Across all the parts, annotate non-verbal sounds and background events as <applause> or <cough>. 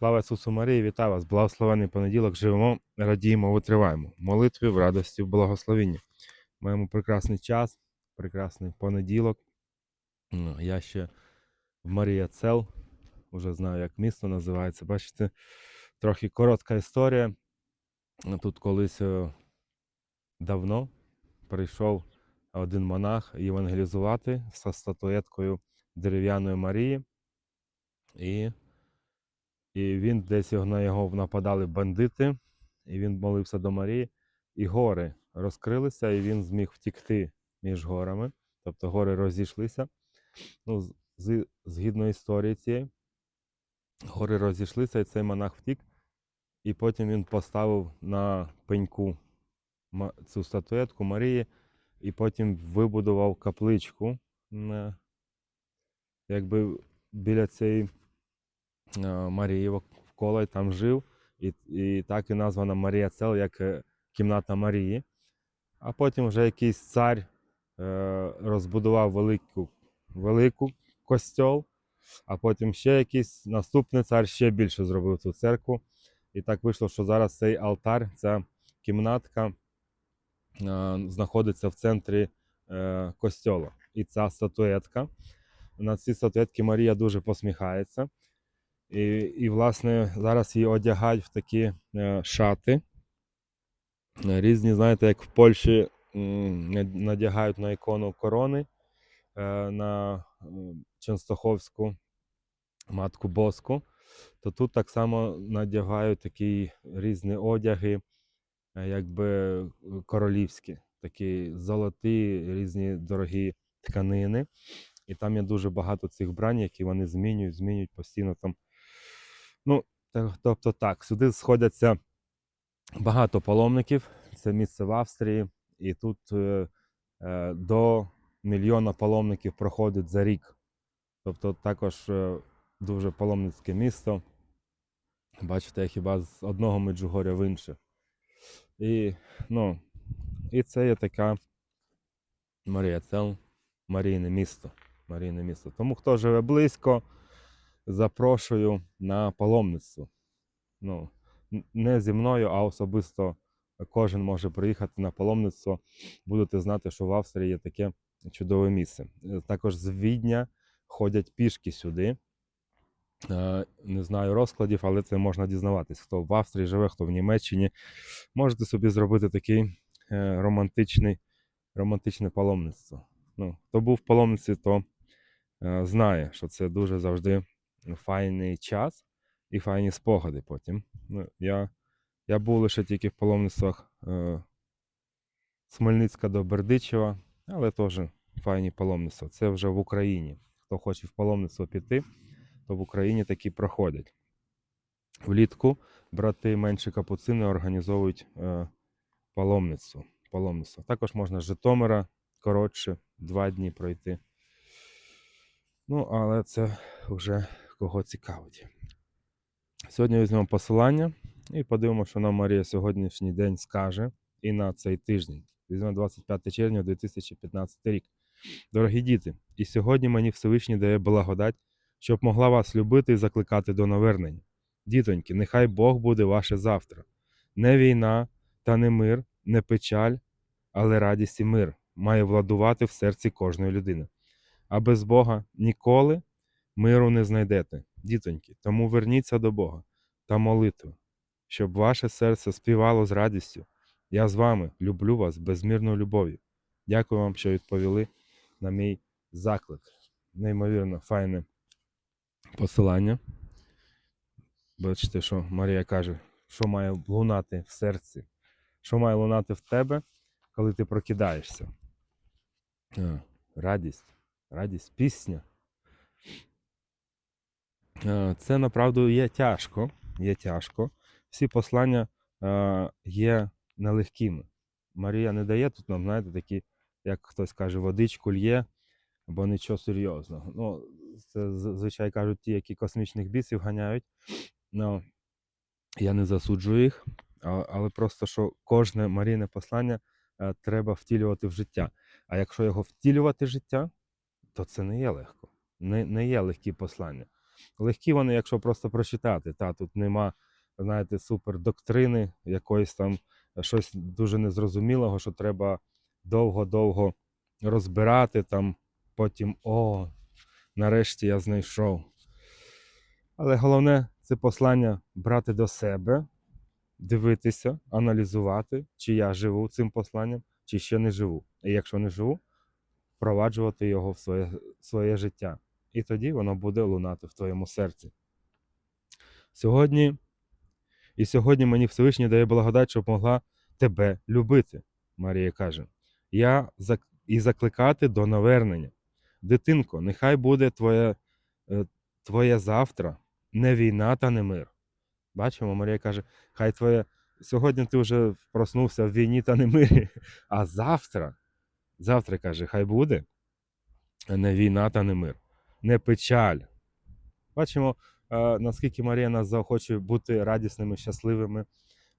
Слава Ісусу Марії, вітаю вас! Благословений понеділок. Живемо, радіємо, витриваємо. Молитві, в радості, в благословенні. Маємо прекрасний час, прекрасний понеділок. Ну, Я ще в Марія Цел, вже знаю, як місто називається. Бачите, трохи коротка історія. Тут колись е, давно прийшов один монах євангелізувати зі статуеткою дерев'яної Марії. І і він десь на його нападали бандити, і він молився до Марії, і гори розкрилися, і він зміг втікти між горами. Тобто гори розійшлися. Ну, з- згідно історії цієї, гори розійшлися, і цей монах втік, і потім він поставив на пеньку цю статуетку Марії, і потім вибудував капличку якби біля цієї е, Марії вколо і там жив, і, і так і названа Марія Цел, як е, кімната Марії. А потім вже якийсь цар е, розбудував велику, велику костьол, а потім ще якийсь наступний цар ще більше зробив цю церкву. І так вийшло, що зараз цей алтар, ця кімнатка знаходиться в центрі костьола. І ця статуетка. На цій статуетці Марія дуже посміхається. І, і власне, зараз її одягають в такі е, шати. Е, Різні, знаєте, як в Польщі надягають на ікону корони е, на Ченстоховську матку Боску, то тут так само надягають такі різні одяги, якби королівські, такі золоті, різні дорогі тканини. І там є дуже багато цих брань, які вони змінюють, змінюють постійно там. Ну, тобто так, сюди сходяться багато паломників. Це місце в Австрії, і тут е, е, до мільйона паломників проходить за рік. Тобто також е, дуже паломницьке місто. Бачите, хіба з одного Меджугоря в інше. І, ну, і це є така Марія Цел, Марійне місто. Марійне місто. Тому хто живе близько, запрошую на паломництво. Ну, не зі мною, а особисто кожен може приїхати на паломництво. Будете знати, що в Австрії є таке чудове місце. Е, Також з Відня ходять пішки сюди. Е, Не знаю розкладів, але це можна дізнаватись. Хто в Австрії живе, хто в Німеччині. Можете собі зробити такий е, романтичний, романтичне паломництво. Ну, хто був в паломниці, то знає, що це дуже завжди файний час і файні спогади потім. Ну, я, я був лише тільки в паломництвах е, з Хмельницька до Бердичева, але теж файні паломництва. Це вже в Україні. Хто хоче в паломництво піти, то в Україні такі проходять. Влітку брати менші капуцини організовують е, паломництво. паломництво. Також можна з Житомира коротше, два дні пройти. Ну, але це вже кого цікавить. Сьогодні візьмемо посилання і подивимося, що нам Марія сьогоднішній день скаже і на цей тиждень. Візьмемо 25 червня 2015 рік. Дорогі діти, і сьогодні мені Всевишній дає благодать, щоб могла вас любити і закликати до навернення. Дітоньки, нехай Бог буде ваше завтра. Не війна та не мир, не печаль, але радість і мир має владувати в серці кожної людини. А без Бога ніколи миру не знайдете, дітоньки. Тому верніться до Бога та молитви, щоб ваше серце співало з радістю. Я з вами люблю вас безмірною любов'ю. Дякую вам, що відповіли на мій заклик. Неймовірно файне посилання. Бачите, що Марія каже, що має лунати в серці, що має лунати в тебе, коли ти прокидаєшся. Радість, радість, пісня. Е, Це направду є тяжко. Є тяжко. Всі послання е, є нелегкими. Марія не дає тут нам, знаєте, такі, як хтось каже, водичку лє, або нічого серйозного. Ну, це зазвичай кажуть ті, які космічних бісів ганяють. Ну, я не засуджую їх, але просто що кожне Марійне послання е, треба втілювати в життя. А якщо його втілювати в життя, то це не є легко. Не, не є легкі послання. Легкі вони, якщо просто прочитати. Та тут нема, знаєте, супер доктрини, якоїсь там е, щось дуже незрозумілого, що треба довго-довго розбирати там, потім о, нарешті я знайшов. Але головне це послання брати до себе, дивитися, аналізувати, чи я живу цим посланням, чи ще не живу. І якщо не живу, впроваджувати його в своє, своє життя. І тоді воно буде лунати в твоєму серці. Сьогодні, і сьогодні мені Всевишній дає благодать, щоб могла тебе любити, Марія каже. Я і закликати до навернення. Дитинко, нехай буде твоє, е, твоє завтра не війна та не мир. Бачимо, Марія каже, хай твоє. Сьогодні ти вже проснувся в війні та не мирі, а завтра, завтра каже, хай буде не війна та не мир, не печаль. Бачимо, е, наскільки Марія нас заохочує бути радісними, щасливими,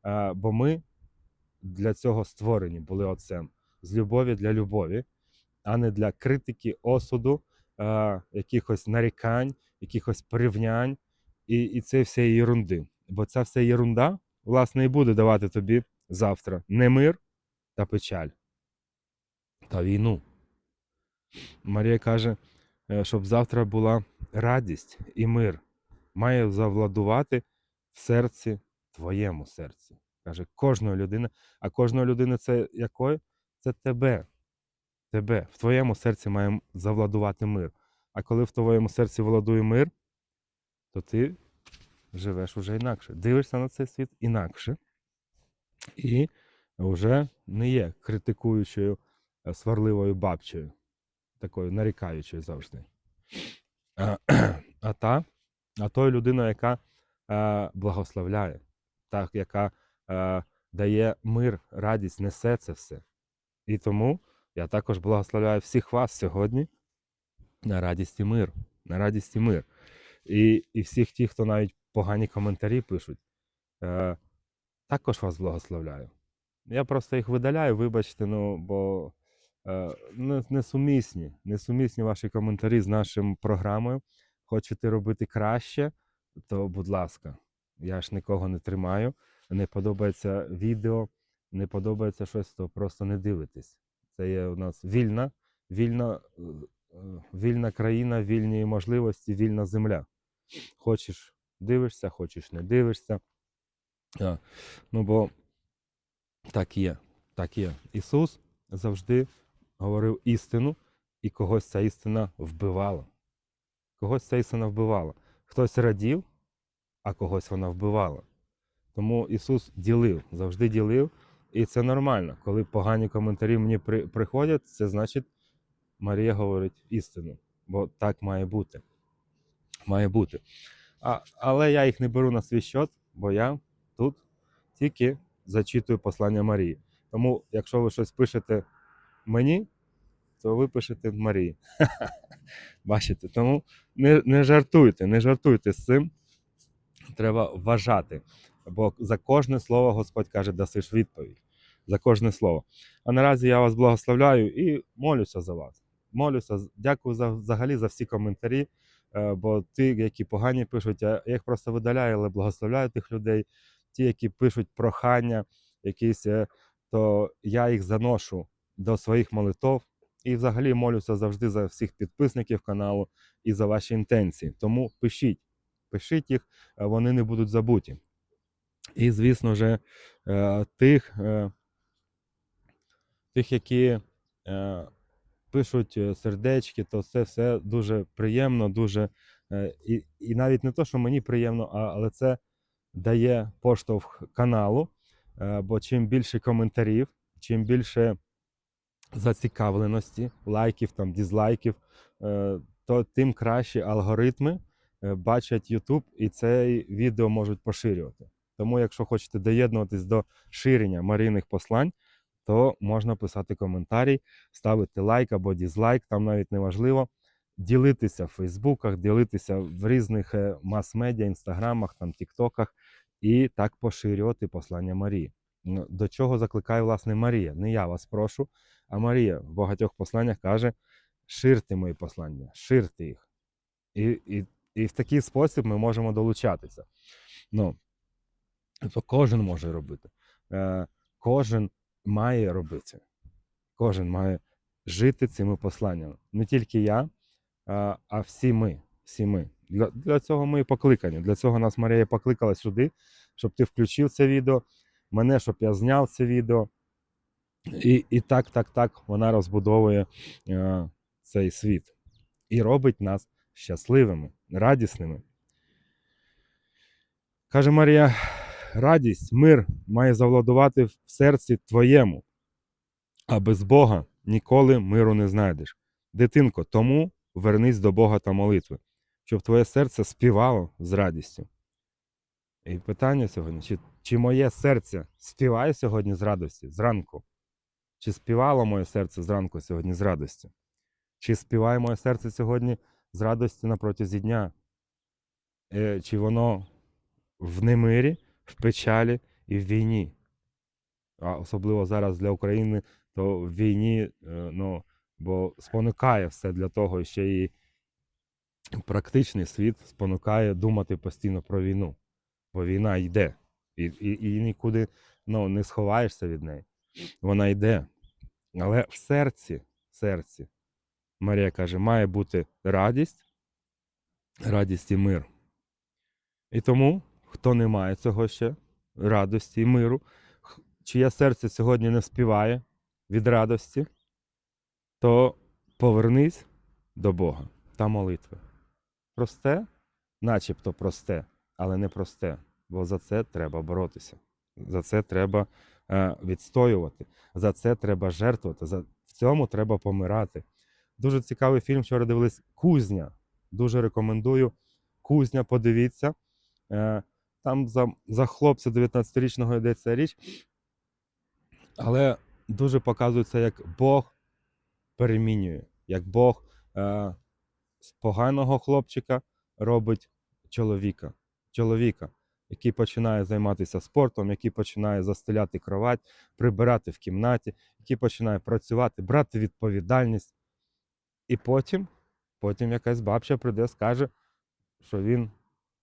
е, бо ми для цього створені були Отцем з любові для любові, а не для критики, осуду, е, якихось нарікань, якихось порівнянь і, і це все єрунди. Бо ця вся єрунда, власне, і буде давати тобі завтра не мир та печаль та війну. Марія каже, щоб завтра була радість і мир, має завладувати в серці, твоєму серці. Каже, кожної людини, а кожної людини це якої? Це тебе. Тебе. В твоєму серці має завладувати мир. А коли в твоєму серці владує мир, то ти живеш уже інакше. Дивишся на цей світ інакше. І вже не є критикуючою, е, сварливою бабчею, такою нарікаючою завжди. А, а та, а тою людиною, яка е, благословляє, та, яка е, дає мир, радість, несе це все. І тому я також благословляю всіх вас сьогодні на радість і мир. На радість і мир. І, і всіх тих, хто навіть погані коментарі пишуть, е, також вас благословляю. Я просто їх видаляю, вибачте, ну, бо несумісні, несумісні ваші коментарі з нашою програмою. Хочете робити краще, то будь ласка, я ж нікого не тримаю. Не подобається відео, не подобається щось, то просто не дивитесь. Це є у нас вільна, вільна, е, е, вільна країна, вільні можливості, вільна земля. Хочеш дивишся, хочеш не дивишся. А, ну бо так є, так є. Ісус завжди говорив істину, і когось ця істина вбивала. Когось ця істина вбивала. Хтось радів, а когось вона вбивала. Тому Ісус ділив, завжди ділив, і це нормально. Коли погані коментарі мені при, приходять, це значить Марія говорить істину, бо так має бути. Має бути. А, але я їх не беру на свій счет, бо я тут тільки зачитую послання Марії. Тому, якщо ви щось пишете мені, то ви пишете Марії. <laughs> Бачите? Тому не, не жартуйте, не жартуйте з цим. Треба вважати. Бо за кожне слово Господь каже, дасиш відповідь. За кожне слово. А наразі я вас благословляю і молюся за вас. Молюся, дякую за, взагалі за всі коментарі. е, Бо ті, які погані пишуть, я їх просто видаляю, але благословляю тих людей. Ті, які пишуть прохання, якісь, е, то я їх заношу до своїх молитов. І взагалі молюся завжди за всіх підписників каналу і за ваші інтенції. Тому пишіть, пишіть їх, е, вони не будуть забуті. І, звісно ж, е, тих, е, тих, які е, пишуть сердечки, то це все дуже приємно, дуже. І, і навіть не то, що мені приємно, але це дає поштовх каналу. Бо чим більше коментарів, чим більше зацікавленості, лайків, там, дізлайків, е, то тим кращі алгоритми е, бачать YouTube і це відео можуть поширювати. Тому, якщо хочете доєднуватись до ширення марійних послань, то можна писати коментарі, ставити лайк або дізлайк, там навіть не важливо. Ділитися в Фейсбуках, ділитися в різних е, мас-медіа, інстаграмах, там, тіктоках і так поширювати послання Марії. До чого закликає власне Марія? Не я вас прошу, а Марія в багатьох посланнях каже: ширте мої послання, ширте їх. І, і І в такий спосіб ми можемо долучатися. Ну, то кожен може робити. Е, кожен має робити. Кожен має жити цими посланнями. Не тільки я, а, всі ми. Всі ми. Для, для цього ми покликані. Для цього нас Марія покликала сюди, щоб ти включив це відео, мене, щоб я зняв це відео. І, і так, так, так вона розбудовує е, цей світ і робить нас щасливими, радісними. Каже Марія, радість, мир має завладувати в серці твоєму, а без Бога ніколи миру не знайдеш. Дитинко, тому вернись до Бога та молитви, щоб твоє серце співало з радістю. І питання сьогодні: чи, чи моє серце співає сьогодні з радості зранку? Чи співало моє серце зранку сьогодні з радості? Чи співає моє серце сьогодні з радості на протязі дня? Е, Чи воно в немирі, в печалі і в війні? А особливо зараз для України, то в війні, е, ну, бо спонукає все для того, ще і практичний світ спонукає думати постійно про війну. Бо війна йде, і, і, і нікуди ну, не сховаєшся від неї. Вона йде. Але в серці, в серці, Марія каже, має бути радість, радість і мир. І тому, хто не має цього ще, радості і миру, чиє серце сьогодні не співає від радості, то повернись до Бога та молитви. Просте, начебто просте, але не просте, бо за це треба боротися. За це треба е, відстоювати, за це треба жертвувати, за, в цьому треба помирати. Дуже цікавий фільм. Вчора дивились Кузня. Дуже рекомендую. Кузня, подивіться. Е, там за, за хлопця 19-річного йдеться річ. Але дуже показується, як Бог перемінює, як Бог е, з поганого хлопчика робить чоловіка. Чоловіка, який починає займатися спортом, який починає застеляти кровать, прибирати в кімнаті, який починає працювати, брати відповідальність. І потім, потім якась бабча прийде, скаже, що він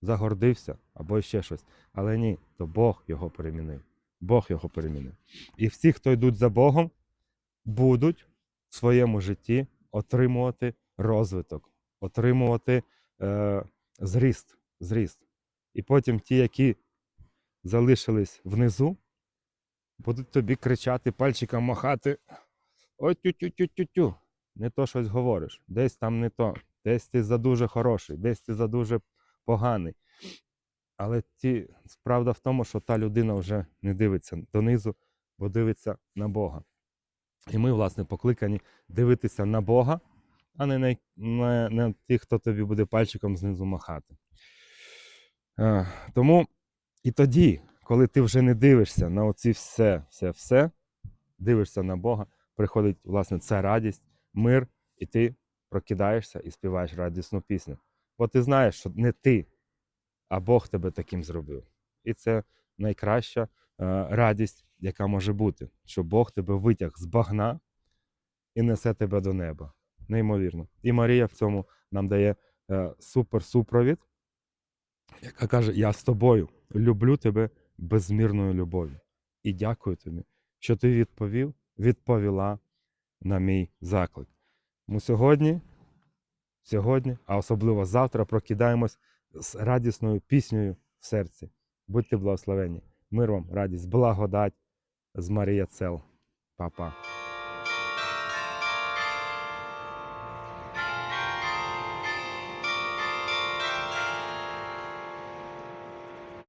загордився або ще щось. Але ні, то Бог його перемінив. Бог його перемінив. І всі, хто йдуть за Богом, будуть в своєму житті отримувати розвиток, отримувати е, зріст, зріст. І потім ті, які залишились внизу, будуть тобі кричати, пальчиком махати. Ой, тю-тю-тю-тю-тю. Не то щось говориш. Десь там не то. Десь ти задуже хороший, десь ти задуже поганий. Але ті, справда в тому, що та людина вже не дивиться донизу, бо дивиться на Бога. І ми, власне, покликані дивитися на Бога, а не на, на, на тих, хто тобі буде пальчиком знизу махати. Тому і тоді, коли ти вже не дивишся на оці все, все, все, дивишся на Бога, приходить, власне, ця радість, мир, і ти прокидаєшся і співаєш радісну пісню. Бо ти знаєш, що не ти, а Бог тебе таким зробив. І це найкраща е, радість, яка може бути, що Бог тебе витяг з багна і несе тебе до неба. Неймовірно. І Марія в цьому нам дає е, супер супровід, яка каже: Я з тобою люблю тебе безмірною любов'ю. І дякую тобі, що ти відповів, відповіла на мій заклик. Ми сьогодні, сьогодні, а особливо завтра, прокидаємось з радісною піснею в серці. Будьте благословені. Мир вам, радість, благодать з Марія Цел. Па-па.